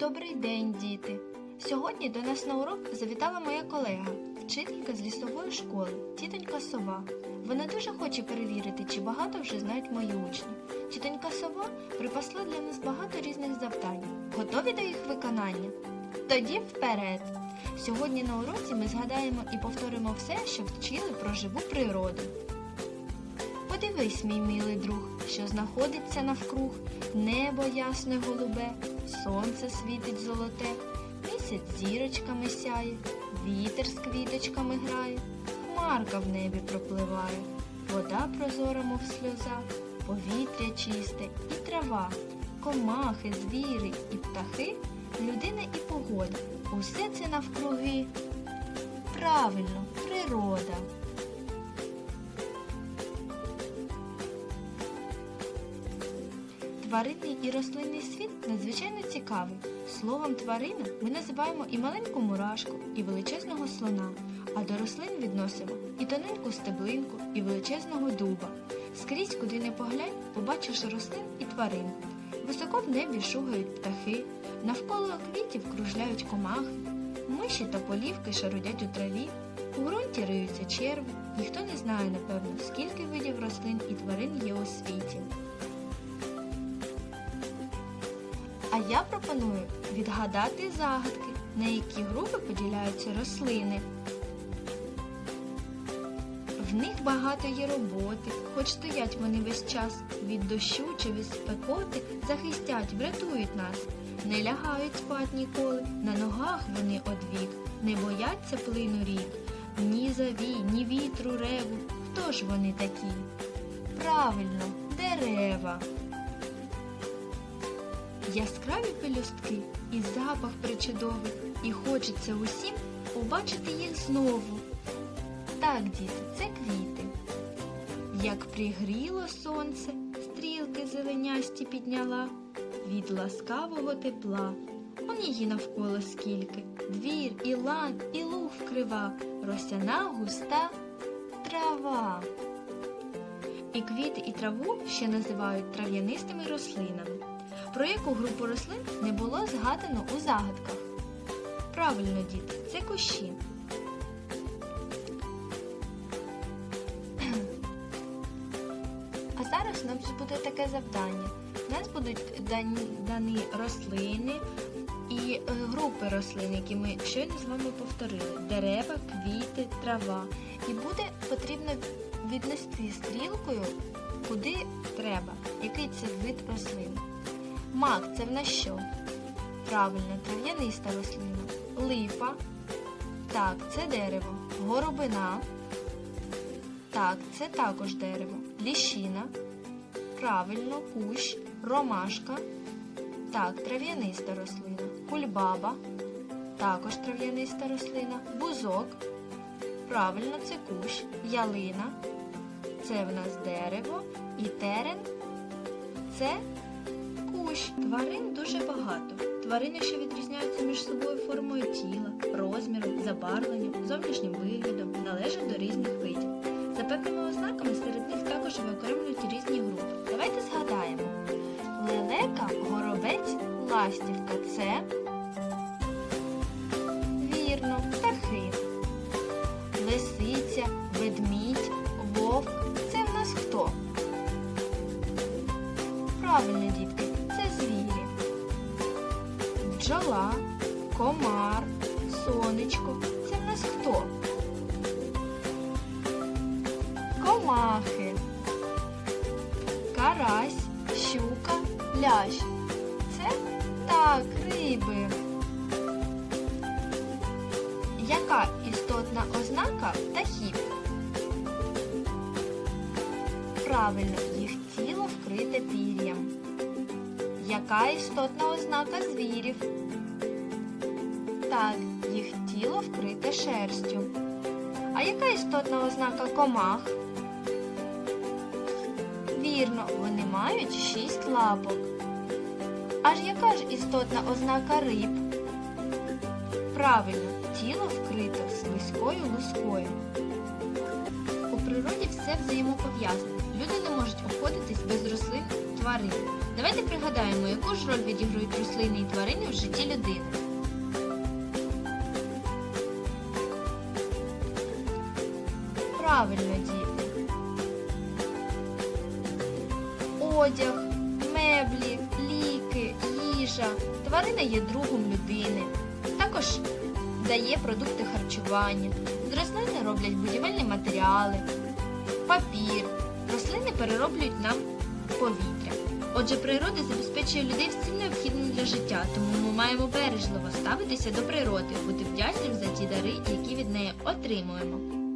Добрий день, діти! Сьогодні до нас на урок завітала моя колега, вчителька з лісової школи, тітонька Сова. Вона дуже хоче перевірити, чи багато вже знають мої учні. Тітонька Сова припасла для нас багато різних завдань. Готові до їх виконання? Тоді вперед! Сьогодні на уроці ми згадаємо і повторимо все, що вчили про живу природу. Подивись, мій милий друг, що знаходиться навкруг, небо ясне голубе, сонце світить золоте, місяць зірочками сяє, вітер з квіточками грає, хмарка в небі пропливає, вода прозора, мов сльоза, повітря чисте і трава, комахи, звіри і птахи, людина і погода. Усе це навкруги. Правильно, природа. Тваринний і рослинний світ надзвичайно цікавий. Словом тварина ми називаємо і маленьку мурашку, і величезного слона, а до рослин відносимо і тоненьку стеблинку, і величезного дуба. Скрізь, куди не поглянь, побачиш рослин і тварин. Високо в небі шугають птахи, навколо квітів кружляють комахи, миші та полівки шарудять у траві, у ґрунті риються черви. Ніхто не знає, напевно, скільки я пропоную відгадати загадки, на які групи поділяються рослини. В них багато є роботи, хоч стоять вони весь час від дощу чи від спекоти, захистять, врятують нас. Не лягають спать ніколи, на ногах вони одвік, не бояться плину рік, ні завій, ні вітру реву. Хто ж вони такі? Правильно, дерева. Яскраві пелюстки і запах причудовий, і хочеться усім побачити їх знову. Так, діти, це квіти. Як пригріло сонце, стрілки зеленясті підняла від ласкавого тепла. Он її навколо скільки, двір, і лан, і луг вкрива, росяна густа трава. І квіти, і траву ще називають трав'янистими рослинами. Про яку групу рослин не було згадано у загадках? Правильно, діти, це кущі. А зараз у нас буде таке завдання. У нас будуть дані, рослини і е, групи рослин, які ми щойно з вами повторили: дерева, квіти, трава. І буде потрібно віднести стрілкою, куди треба, який це вид рослин. Мак це в нас що? Правильно, трав'яниста рослина. Липа. Так, це дерево. Горобина. Так, це також дерево. Ліщина. Правильно, кущ, ромашка. Так, трав'яниста рослина. Кульбаба. Також трав'яниста рослина. Бузок. Правильно, це кущ. Ялина. Це в нас дерево. І терен. Це кущ. Тварин дуже багато. Тварини, ще відрізняються між собою формою тіла, розміром, забарвленням, зовнішнім виглядом, належать до різних видів. За певними ознаками серед них також виокремлюють різні групи. Давайте згадаємо. Лелека, горобець, ластівка це комар, сонечко. Це в нас хто? Комахи. Карась, щука, лящ. Це так, риби. Яка істотна ознака птахів? Правильно, їх тіло вкрите пір'ям. Яка істотна ознака звірів? Так, їх тіло вкрите шерстю. А яка істотна ознака комах? Вірно, вони мають шість лапок. Аж яка ж істотна ознака риб? Правильно, тіло вкрите слизькою лускою. У природі все взаємопов'язане. Люди не можуть обходитись без рослин, тварин. Давайте пригадаємо, яку ж роль відіграють рослини і тварини в житті людини. Правильно. Одяг, меблі, ліки, їжа. Тварина є другом людини. Також дає продукти харчування. З рослини роблять будівельні матеріали, папір. Рослини перероблюють нам повітря. Отже, природа забезпечує людей всім необхідним для життя, тому ми маємо бережливо ставитися до природи, бути вдячним за ті дари, які від неї отримуємо.